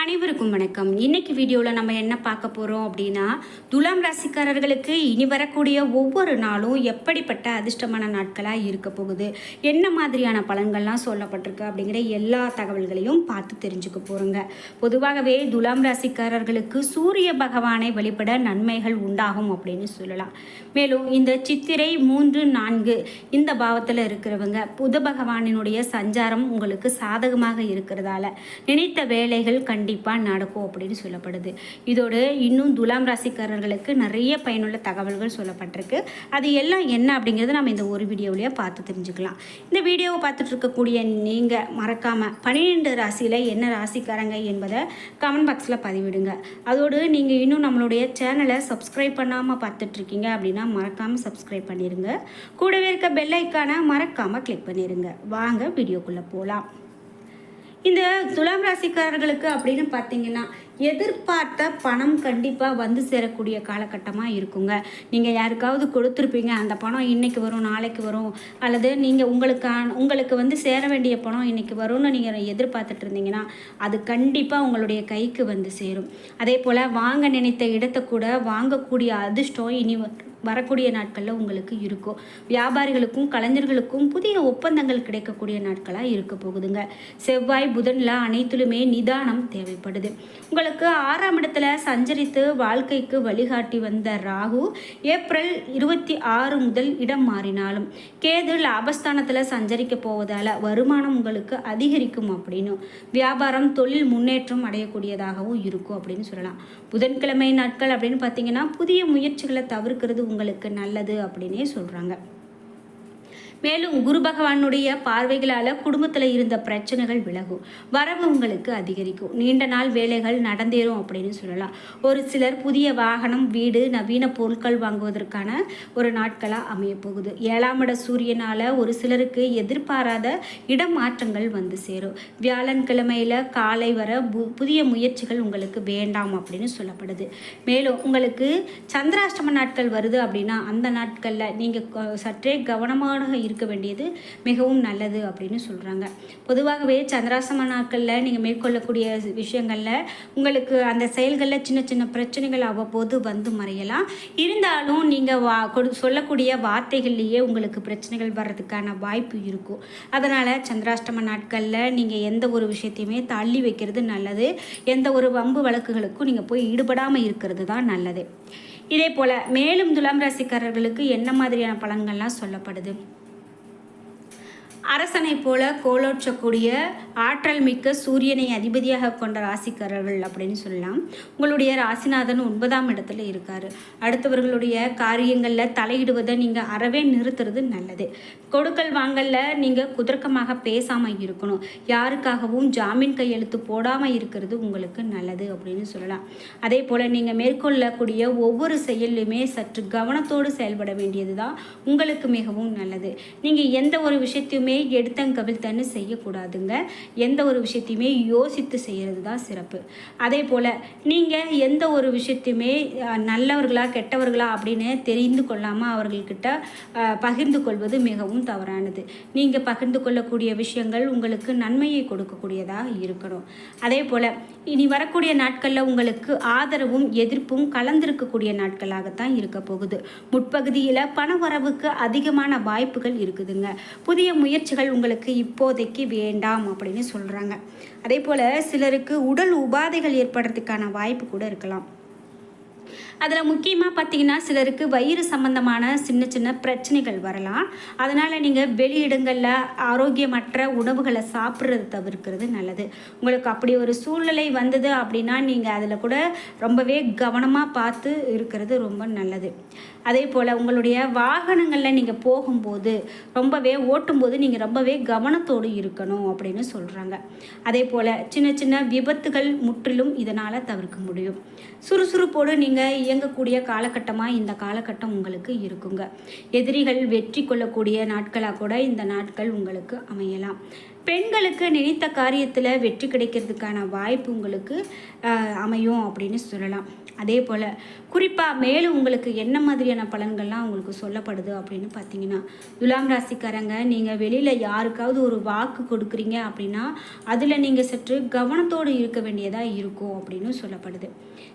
அனைவருக்கும் வணக்கம். இன்னைக்கு வீடியோவில் நம்ம என்ன பார்க்க போகிறோம் அப்படின்னா துலாம் ராசிக்காரர்களுக்கு இனி வரக்கூடிய ஒவ்வொரு நாளும் எப்படிப்பட்ட அதிர்ஷ்டமான நாட்களாக இருக்க போகுது? என்ன மாதிரியான பலன்கள்லாம் சொல்லப்பட்டிருக்கு அப்படிங்கிற எல்லா தகவல்களையும் பார்த்து தெரிஞ்சுக்க போகிறோங்க பொதுவாகவே துலாம் ராசிக்காரர்களுக்கு சூரிய பகவானை வழிபட நன்மைகள் உண்டாகும் அப்படின்னு சொல்லலாம். மேலும் இந்த சித்திரை மூன்று நான்கு இந்த பாவத்தில் இருக்கிறவங்க புத பகவானினுடைய சஞ்சாரம் உங்களுக்கு சாதகமாக இருக்கிறதால நினைத்த வேலைகள் கண்டிப்பாக நடக்கும் அப்படின்னு சொல்லப்படுது. இதோடு இன்னும் துலாம் ராசிக்காரர்களுக்கு நிறைய பயனுள்ள தகவல்கள் சொல்லப்பட்டிருக்கு. அது எல்லாம் என்ன அப்படிங்கிறத நம்ம இந்த ஒரு வீடியோவிலேயே பார்த்து தெரிஞ்சுக்கலாம். இந்த வீடியோவை பார்த்துட்டு இருக்கக்கூடிய நீங்கள் மறக்காமல் பன்னிரெண்டு ராசியில் என்ன ராசிக்காரங்க என்பதை கமெண்ட் பாக்ஸில் பதிவிடுங்க. அதோடு நீங்கள் இன்னும் நம்மளுடைய சேனலை சப்ஸ்கிரைப் பண்ணாமல் பார்த்துட்ருக்கீங்க அப்படின்னா மறக்காமல் சப்ஸ்கிரைப் பண்ணிடுங்க கூடவே இருக்க பெல் ஐக்கானை மறக்காமல் கிளிக் பண்ணிடுங்க வாங்க வீடியோக்குள்ளே போகலாம் இந்த துலாம் ராசிக்காரர்களுக்கு அப்படின்னு பார்த்தீங்கன்னா எதிர்பார்த்த பணம் கண்டிப்பாக வந்து சேரக்கூடிய காலகட்டமாக இருக்குங்க. நீங்கள் யாருக்காவது கொடுத்துருப்பீங்க அந்த பணம் இன்றைக்கி வரும் நாளைக்கு வரும் அல்லது நீங்கள் உங்களுக்கான உங்களுக்கு வந்து சேர வேண்டிய பணம் இன்றைக்கி வரும்னு நீங்கள் எதிர்பார்த்துட்டு இருந்தீங்கன்னா அது கண்டிப்பாக உங்களுடைய கைக்கு வந்து சேரும். அதே போல் வாங்க நினைத்த இடத்தை கூட வாங்கக்கூடிய அதிர்ஷ்டம் இனி வரக்கூடிய நாட்களில் உங்களுக்கு இருக்கும். வியாபாரிகளுக்கும் கலைஞர்களுக்கும் புதிய ஒப்பந்தங்கள் கிடைக்கக்கூடிய நாட்களாக இருக்க போகுதுங்க. செவ்வாய் புதனில் அனைத்திலுமே நிதானம் தேவைப்படுது. உங்களுக்கு உங்களுக்கு ஆறாம் இடத்துல சஞ்சரித்து வாழ்க்கைக்கு வழிகாட்டி வந்த ராகு ஏப்ரல் இருபத்தி ஆறு முதல் இடம் மாறினாலும் கேது லாபஸ்தானத்தில் சஞ்சரிக்க போவதால் வருமானம் உங்களுக்கு அதிகரிக்கும் அப்படின்னும் வியாபாரம் தொழில் முன்னேற்றம் அடையக்கூடியதாகவும் இருக்கும் அப்படின்னு சொல்லலாம். புதன்கிழமை நாட்கள் அப்படின்னு பார்த்தீங்கன்னா புதிய முயற்சிகளை தவிர்க்கிறது உங்களுக்கு நல்லது அப்படின்னே சொல்கிறாங்க மேலும் குரு பகவானுடைய பார்வைகளால் குடும்பத்தில் இருந்த பிரச்சனைகள் விலகும். வரவு உங்களுக்கு அதிகரிக்கும். நீண்ட நாள் வேலைகள் நடந்தேறும் அப்படின்னு சொல்லலாம். ஒரு சிலர் புதிய வாகனம் வீடு நவீன பொருட்கள் வாங்குவதற்கான ஒரு நாட்களாக அமைய போகுது ஏழாம் இட சூரியனால் ஒரு சிலருக்கு எதிர்பாராத இடமாற்றங்கள் வந்து சேரும். வியாழன்கிழமையில் காலை வர பு- புதிய முயற்சிகள் உங்களுக்கு வேண்டாம் அப்படின்னு சொல்லப்படுது. மேலும் உங்களுக்கு சந்திராஷ்டம நாட்கள் வருது அப்படின்னா அந்த நாட்களில் நீங்கள் சற்றே கவனமாக இருக்க வேண்டியது மிகவும் நல்லது அப்படின்னு சொல்கிறாங்க பொதுவாகவே சந்திராசம நாட்களில் நீங்கள் மேற்கொள்ளக்கூடிய விஷயங்களில் உங்களுக்கு அந்த செயல்களில் சின்ன சின்ன பிரச்சனைகள் அவ்வப்போது வந்து மறையலாம். இருந்தாலும் நீங்கள் வா கொடு சொல்லக்கூடிய வார்த்தைகள்லேயே உங்களுக்கு பிரச்சனைகள் வர்றதுக்கான வாய்ப்பு இருக்கும். அதனால் சந்திராஷ்டம நாட்களில் நீங்கள் எந்த ஒரு விஷயத்தையுமே தள்ளி வைக்கிறது நல்லது. எந்த ஒரு வம்பு வழக்குகளுக்கும் நீங்கள் போய் ஈடுபடாமல் இருக்கிறது தான் நல்லது. இதே போல் மேலும் துலாம் ராசிக்காரர்களுக்கு என்ன மாதிரியான பலன்கள்லாம் சொல்லப்படுது? அரசனை போல கோலோற்றக்கூடிய ஆற்றல் மிக்க சூரியனை அதிபதியாக கொண்ட ராசிக்காரர்கள் அப்படின்னு சொல்லலாம். உங்களுடைய ராசிநாதன் ஒன்பதாம் இடத்துல இருக்கார். அடுத்தவர்களுடைய காரியங்களில் தலையிடுவதை நீங்கள் அறவே நிறுத்துறது நல்லது. கொடுக்கல் வாங்கல்ல நீங்கள் குதர்க்கமாக பேசாமல் இருக்கணும். யாருக்காகவும் ஜாமீன் கையெழுத்து போடாமல் இருக்கிறது உங்களுக்கு நல்லது அப்படின்னு சொல்லலாம். அதே போல் நீங்கள் மேற்கொள்ளக்கூடிய ஒவ்வொரு செயல்லையுமே சற்று கவனத்தோடு செயல்பட வேண்டியது தான் உங்களுக்கு மிகவும் நல்லது. நீங்கள் எந்த ஒரு விஷயத்தையுமே எடுத்தங்கவிழ்த்தன்னு செய்யக்கூடாதுங்க. எந்த ஒரு விஷயத்தையுமே யோசித்து செய்கிறது தான் சிறப்பு. அதே போல் நீங்கள் எந்த ஒரு விஷயத்தையுமே நல்லவர்களா கெட்டவர்களா அப்படின்னு தெரிந்து கொள்ளாமல் அவர்கள்கிட்ட பகிர்ந்து கொள்வது மிகவும் தவறானது. நீங்கள் பகிர்ந்து கொள்ளக்கூடிய விஷயங்கள் உங்களுக்கு நன்மையை கொடுக்கக்கூடியதாக இருக்கணும். அதே போல் இனி வரக்கூடிய நாட்களில் உங்களுக்கு ஆதரவும் எதிர்ப்பும் கலந்திருக்கக்கூடிய நாட்களாகத்தான் இருக்க போகுது. முற்பகுதியில் பண வரவுக்கு அதிகமான வாய்ப்புகள் இருக்குதுங்க. புதிய முயற்சி முயற்சிகள் உங்களுக்கு இப்போதைக்கு வேண்டாம் அப்படின்னு சொல்கிறாங்க அதே போல் சிலருக்கு உடல் உபாதைகள் ஏற்படுறதுக்கான வாய்ப்பு கூட இருக்கலாம். அதில் முக்கியமாக பார்த்தீங்கன்னா சிலருக்கு வயிறு சம்பந்தமான சின்ன சின்ன பிரச்சனைகள் வரலாம். அதனால் நீங்கள் வெளியிடங்களில் ஆரோக்கியமற்ற உணவுகளை சாப்பிட்றது தவிர்க்கிறது நல்லது. உங்களுக்கு அப்படி ஒரு சூழ்நிலை வந்தது அப்படின்னா நீங்கள் அதில் கூட ரொம்பவே கவனமாக பார்த்து இருக்கிறது ரொம்ப நல்லது. அதே போல் உங்களுடைய வாகனங்களில் நீங்கள் போகும்போது ரொம்பவே ஓட்டும்போது நீங்கள் ரொம்பவே கவனத்தோடு இருக்கணும் அப்படின்னு சொல்கிறாங்க அதே போல் சின்ன சின்ன விபத்துகள் முற்றிலும் இதனால் தவிர்க்க முடியும். சுறுசுறுப்போடு நீங்கள் இயங்கக்கூடிய காலகட்டமாக இந்த காலகட்டம் உங்களுக்கு இருக்குங்க. எதிரிகள் வெற்றி கொள்ளக்கூடிய நாட்களாக கூட இந்த நாட்கள் உங்களுக்கு அமையலாம். பெண்களுக்கு நினைத்த காரியத்தில் வெற்றி கிடைக்கிறதுக்கான வாய்ப்பு உங்களுக்கு அமையும் அப்படின்னு சொல்லலாம். அதே போல் குறிப்பாக மேலும் உங்களுக்கு என்ன மாதிரியான பலன்கள்லாம் உங்களுக்கு சொல்லப்படுது அப்படின்னு பார்த்தீங்கன்னா துலாம் ராசிக்காரங்க நீங்கள் வெளியில் யாருக்காவது ஒரு வாக்கு கொடுக்குறீங்க அப்படின்னா அதில் நீங்கள் சற்று கவனத்தோடு இருக்க வேண்டியதாக இருக்கும் அப்படின்னு சொல்லப்படுது.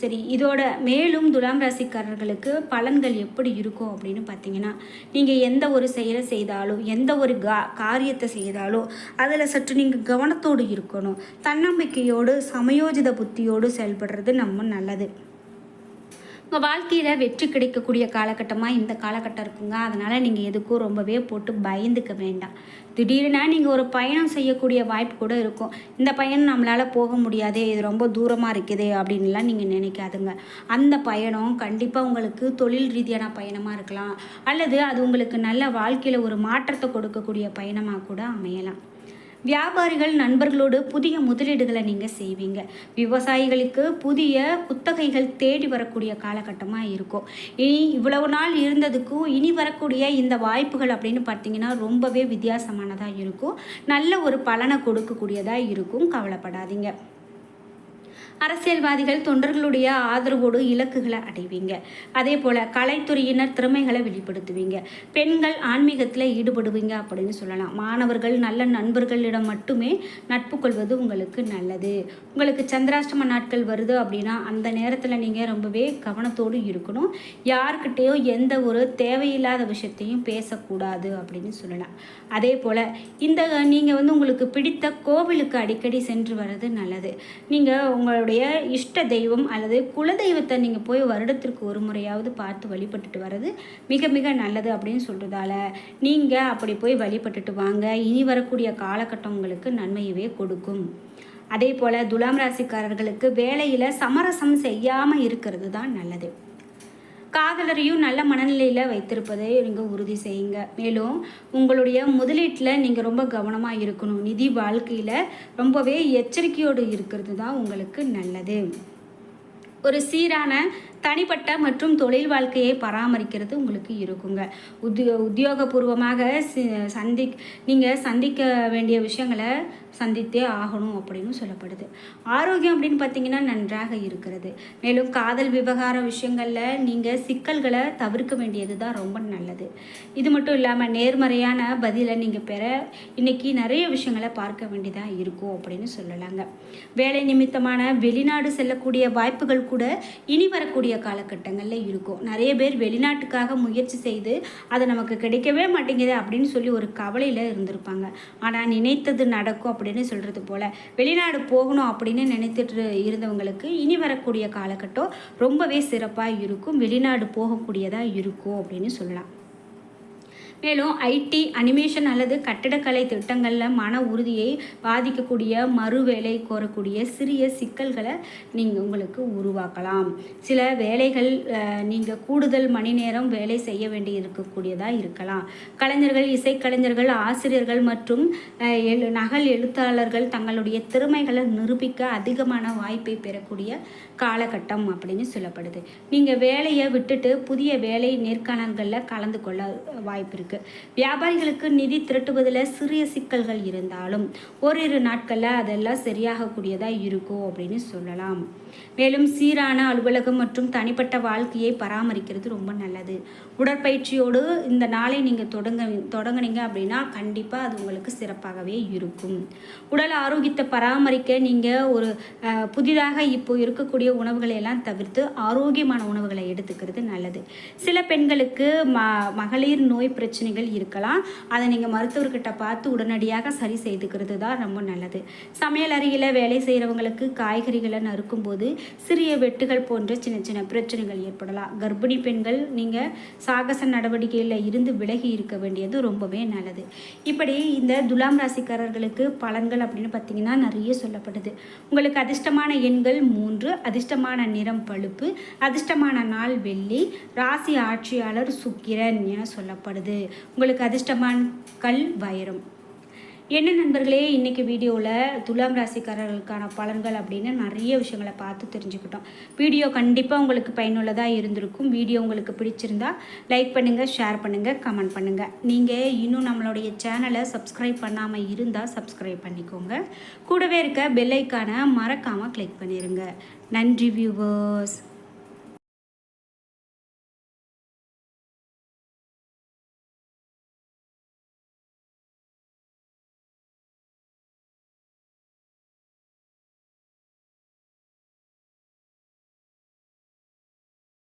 சரி இதோட மேலும் துலாம் ராசிக்காரர்களுக்கு பலன்கள் எப்படி இருக்கும் அப்படின்னு பார்த்தீங்கன்னா நீங்கள் எந்த ஒரு செயலை செய்தாலும் எந்த ஒரு கா காரியத்தை செய்தாலும் அதில் சற்று நீங்கள் கவனத்தோடு இருக்கணும். தன்னம்பிக்கையோடு சமயோஜித புத்தியோடு செயல்படுறது நம்ம நல்லது. உங்கள் வாழ்க்கையில் வெற்றி கிடைக்கக்கூடிய காலகட்டமாக இந்த காலகட்டம் இருக்குங்க. அதனால் நீங்கள் எதுக்கும் ரொம்பவே போட்டு பயந்துக்க வேண்டாம். திடீர்னா நீங்கள் ஒரு பயணம் செய்யக்கூடிய வாய்ப்பு கூட இருக்கும். இந்த பயணம் நம்மளால் போக முடியாதே இது ரொம்ப தூரமாக இருக்குது அப்படின்லாம் நீங்கள் நினைக்காதுங்க. அந்த பயணம் கண்டிப்பாக உங்களுக்கு தொழில் ரீதியான பயணமாக இருக்கலாம். அல்லது அது உங்களுக்கு நல்ல வாழ்க்கையில் ஒரு மாற்றத்தை கொடுக்கக்கூடிய பயணமாக கூட அமையலாம். வியாபாரிகள் நண்பர்களோடு புதிய முதலீடுகளை நீங்கள் செய்வீங்க. விவசாயிகளுக்கு புதிய குத்தகைகள் தேடி வரக்கூடிய காலகட்டமாக இருக்கும். இனி இவ்வளவு நாள் இருந்ததுக்கும் இனி வரக்கூடிய இந்த வாய்ப்புகள் அப்படின்னு பார்த்தீங்கன்னா ரொம்பவே வித்தியாசமானதாக இருக்கும். நல்ல ஒரு பலனை கொடுக்கக்கூடியதாக இருக்கும். கவலைப்படாதீங்க. அரசியல்வாதிகள் தொண்டர்களுடைய ஆதரவோடு இலக்குகளை அடைவீங்க. அதே போல் கலைத்துறையினர் திறமைகளை வெளிப்படுத்துவீங்க. பெண்கள் ஆன்மீகத்தில் ஈடுபடுவீங்க அப்படின்னு சொல்லலாம். மாணவர்கள் நல்ல நண்பர்களிடம் மட்டுமே நட்பு கொள்வது உங்களுக்கு நல்லது. உங்களுக்கு சந்திராஷ்டம நாட்கள் வருது அப்படின்னா அந்த நேரத்தில் நீங்கள் ரொம்பவே கவனத்தோடு இருக்கணும். யாருக்கிட்டேயோ எந்த ஒரு தேவையில்லாத விஷயத்தையும் பேசக்கூடாது அப்படின்னு சொல்லலாம். அதே போல் இந்த நீங்கள் வந்து உங்களுக்கு பிடித்த கோவிலுக்கு அடிக்கடி சென்று வர்றது நல்லது. நீங்கள் உங்களுடைய இஷ்ட தெய்வம் அல்லது குலதெய்வத்தை நீங்கள் போய் வருடத்திற்கு ஒரு முறையாவது பார்த்து வழிபட்டுட்டு வர்றது மிக மிக நல்லது அப்படின்னு சொல்கிறதால நீங்கள் அப்படி போய் வழிபட்டுட்டு வாங்க. இனி வரக்கூடிய காலகட்டம் உங்களுக்கு நன்மையவே கொடுக்கும். அதே போல் துலாம் ராசிக்காரர்களுக்கு வேலையில் சமரசம் செய்யாமல் இருக்கிறது தான் நல்லது. காதலரையும் நல்ல மனநிலையில் வைத்திருப்பதை நீங்கள் உறுதி செய்யுங்க. மேலும் உங்களுடைய முதலீட்டில் நீங்கள் ரொம்ப கவனமாக இருக்கணும். நிதி வாழ்க்கையில் ரொம்பவே எச்சரிக்கையோடு இருக்கிறது தான் உங்களுக்கு நல்லது. ஒரு சீரான தனிப்பட்ட மற்றும் தொழில் வாழ்க்கையை பராமரிக்கிறது உங்களுக்கு இருக்குங்க. உத்தியோ உத்தியோகபூர்வமாக சந்தி நீங்கள் சந்திக்க வேண்டிய விஷயங்களை சந்தித்தே ஆகணும் அப்படின்னு சொல்லப்படுது. ஆரோக்கியம் அப்படின்னு பார்த்தீங்கன்னா நன்றாக இருக்கிறது. மேலும் காதல் விவகார விஷயங்களில் நீங்கள் சிக்கல்களை தவிர்க்க வேண்டியது தான் ரொம்ப நல்லது. இது மட்டும் இல்லாமல் நேர்மறையான பதிலை நீங்கள் பெற இன்னைக்கு நிறைய விஷயங்களை பார்க்க வேண்டியதாக இருக்கும் அப்படின்னு சொல்லலாங்க. வேலை நிமித்தமான வெளிநாடு செல்லக்கூடிய வாய்ப்புகள் கூட இனி வரக்கூடிய காலகட்டங்களில் இருக்கும். நிறைய பேர் வெளிநாட்டுக்காக முயற்சி செய்து அது நமக்கு கிடைக்கவே மாட்டேங்குது அப்படின்னு சொல்லி ஒரு கவலையில் இருந்திருப்பாங்க. ஆனால் நினைத்தது நடக்கும் அப்படின்னு சொல்கிறது போல் வெளிநாடு போகணும் அப்படின்னு நினைத்துட்டு இருந்தவங்களுக்கு இனி வரக்கூடிய காலகட்டம் ரொம்பவே சிறப்பாக இருக்கும். வெளிநாடு போகக்கூடியதாக இருக்கும் அப்படின்னு சொல்லலாம். மேலும் ஐடி அனிமேஷன் அல்லது கட்டிடக்கலை திட்டங்களில் மன உறுதியை பாதிக்கக்கூடிய மறு வேலை கோரக்கூடிய சிறிய சிக்கல்களை நீங்கள் உங்களுக்கு உருவாக்கலாம். சில வேலைகள் நீங்கள் கூடுதல் மணி நேரம் வேலை செய்ய வேண்டி இருக்கக்கூடியதாக இருக்கலாம். கலைஞர்கள் இசைக்கலைஞர்கள் ஆசிரியர்கள் மற்றும் எழு நகல் எழுத்தாளர்கள் தங்களுடைய திறமைகளை நிரூபிக்க அதிகமான வாய்ப்பை பெறக்கூடிய காலகட்டம் அப்படின்னு சொல்லப்படுது. நீங்கள் வேலையை விட்டுட்டு புதிய வேலை நேர்காணல்களில் கலந்து கொள்ள வாய்ப்பு இருக்குது வியாபாரிகளுக்கு நிதி திரட்டுவதில் சிறிய சிக்கல்கள் இருந்தாலும் ஓரிரு நாட்களில் அதெல்லாம் சரியாகக்கூடியதாக இருக்கும் அப்படின்னு சொல்லலாம். மேலும் சீரான அலுவலகம் மற்றும் தனிப்பட்ட வாழ்க்கையை பராமரிக்கிறது ரொம்ப நல்லது. உடற்பயிற்சியோடு இந்த நாளை நீங்கள் தொடங்க தொடங்கினீங்க அப்படின்னா கண்டிப்பாக அது உங்களுக்கு சிறப்பாகவே இருக்கும். உடல் ஆரோக்கியத்தை பராமரிக்க நீங்கள் ஒரு புதிதாக இப்போ இருக்கக்கூடிய உணவுகளை எல்லாம் தவிர்த்து ஆரோக்கியமான உணவுகளை எடுத்துக்கிறது நல்லது. சில பெண்களுக்கு ம மகளிர் நோய் பிரச்சனை பிரச்சனைகள் இருக்கலாம். அதை நீங்கள் மருத்துவர்கிட்ட பார்த்து உடனடியாக சரி செய்துக்கிறது தான் ரொம்ப நல்லது. சமையல் அருகில் வேலை செய்கிறவங்களுக்கு காய்கறிகளை நறுக்கும் போது சிறிய வெட்டுகள் போன்ற சின்ன சின்ன பிரச்சனைகள் ஏற்படலாம். கர்ப்பிணி பெண்கள் நீங்கள் சாகச நடவடிக்கையில் இருந்து விலகி இருக்க வேண்டியது ரொம்பவே நல்லது. இப்படி இந்த துலாம் ராசிக்காரர்களுக்கு பலன்கள் அப்படின்னு பார்த்தீங்கன்னா நிறைய சொல்லப்படுது. உங்களுக்கு அதிர்ஷ்டமான எண்கள் மூன்று அதிர்ஷ்டமான நிறம் பழுப்பு அதிர்ஷ்டமான நாள் வெள்ளி ராசி ஆட்சியாளர் சுக்கிரன் என சொல்லப்படுது. உங்களுக்கு அதிர்ஷ்டமான கல் வைரம். என்ன நண்பர்களே இன்றைக்கி வீடியோவில் துலாம் ராசிக்காரர்களுக்கான பலன்கள் அப்படின்னு நிறைய விஷயங்களை பார்த்து தெரிஞ்சுக்கிட்டோம். வீடியோ கண்டிப்பாக உங்களுக்கு பயனுள்ளதாக இருந்திருக்கும். வீடியோ உங்களுக்கு பிடிச்சிருந்தா லைக் பண்ணுங்கள் ஷேர் பண்ணுங்கள் கமெண்ட் பண்ணுங்கள் நீங்கள் இன்னும் நம்மளுடைய சேனலை சப்ஸ்கிரைப் பண்ணாமல் இருந்தால் சப்ஸ்கிரைப் பண்ணிக்கோங்க. கூடவே இருக்க பெல்லைக்கான மறக்காமல் கிளிக் பண்ணிடுங்க நன்றி வியூவர்ஸ்